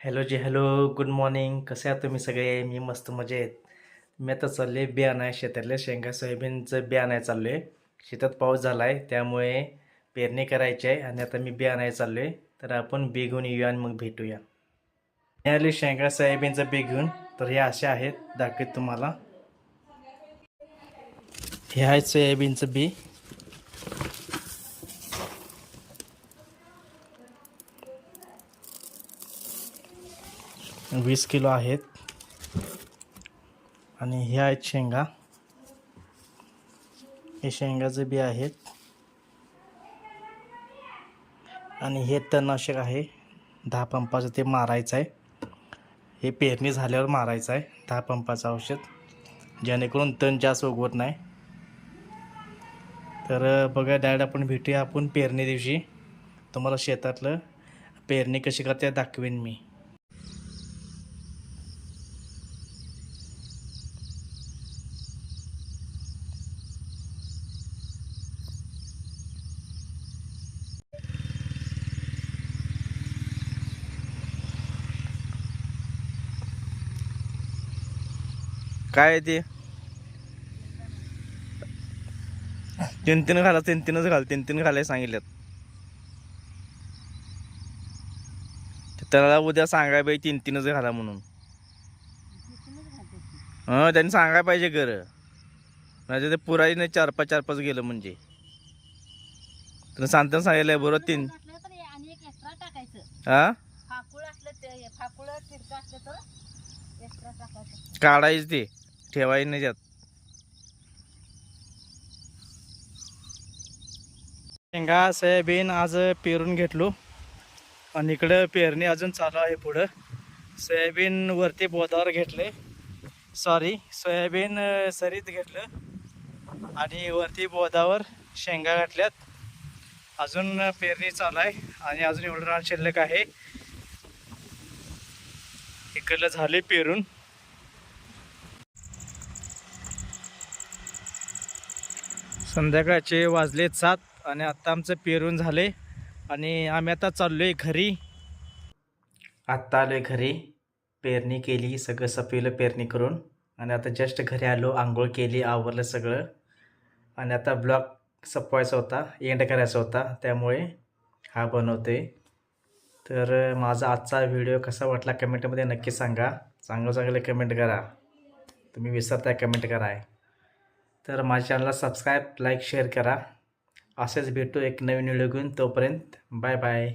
Hello जी hello good morning. कसे आहात तुम्ही सगळे? मी मस्त मजेत. मी आता चालले बियाणं आहे शेतातले शेंगा सोयाबीनचं बियाणं आहे चाललो आहे शेतात पाऊस झाला आहे त्यामुळे पेरणी करायची आहे आणि आता मी बियाणं आहे चाललो आहे तर आपण बी घेऊन येऊया आणि मग भेटूया. मी आले शेंगा सोयाबीनचं बी घेऊन. तर हे असे आहेत दाखवत तुम्हाला. हे आहे सोयाबीनचं बी. वीस किलो आहेत. आणि हे आहेत शेंगा. हे शेंगाचे बी आहेत. आणि हे तणनाशक आहे. दहा पंपाचं ते मारायचं आहे. हे पेरणी झाल्यावर मारायचं आहे. दहा पंपाचं औषध. जेणेकरून तण जास्त उगवत नाही. तर बघा डायरेक्ट आपण भेटूया आपण पेरणी दिवशी. तुम्हाला शेतातलं पेरणी कशी करते दाखवेन मी. काय आहे ते? तीन तीन घाला तीन तीनच घाल तीन तीन घालाय सांगितल्यात. ते त्याला उद्या सांगाय पाहिजे तीन तीनच घाला म्हणून. हां त्यांनी सांगाय पाहिजे घर नाही ते पुराही नाही चार पाच चार पाच गेलं म्हणजे. त्यांना सांगताना सांगितलंय बरोबर तीन तर हे हा तर काढायचं ते. ठेवाय नाही त्यात शेंगा सोयाबीन आज पेरून घेतलो. आणि इकडं पेरणी अजून चालू आहे पुढं. सोयाबीन वरती बोधावर घेतले. सॉरी सोयाबीन सरीत घेतलं. आणि वरती बोधावर शेंगा घातल्यात. अजून पेरणी चालू आहे. आणि अजून एवढं रान शिल्लक आहे. इकडलं झाले पेरून. संध्याकाळचे वाजले सात आणि आत्ता आमचं पेरून झाले आणि आम्ही आता चाललो आहे घरी. आत्ता आलो आहे घरी. पेरणी केली सगळं सपवलं पेरणी करून. आणि आता जस्ट घरी आलो आंघोळ केली आवरलं सगळं. आणि आता ब्लॉग सपवायचा होता एंड करायचा होता त्यामुळे हा बनवते तर माझा आजचा व्हिडिओ कसा वाटला कमेंटमध्ये नक्की सांगा. चांगलं चांगलं कमेंट करा. तुम्ही विसरताय कमेंट कराय. तर माझ्या चॅनलला सबस्क्राईब लाईक शेअर करा. असेच भेटू एक नवीन व्हिडिओ घेऊन. तोपर्यंत बाय बाय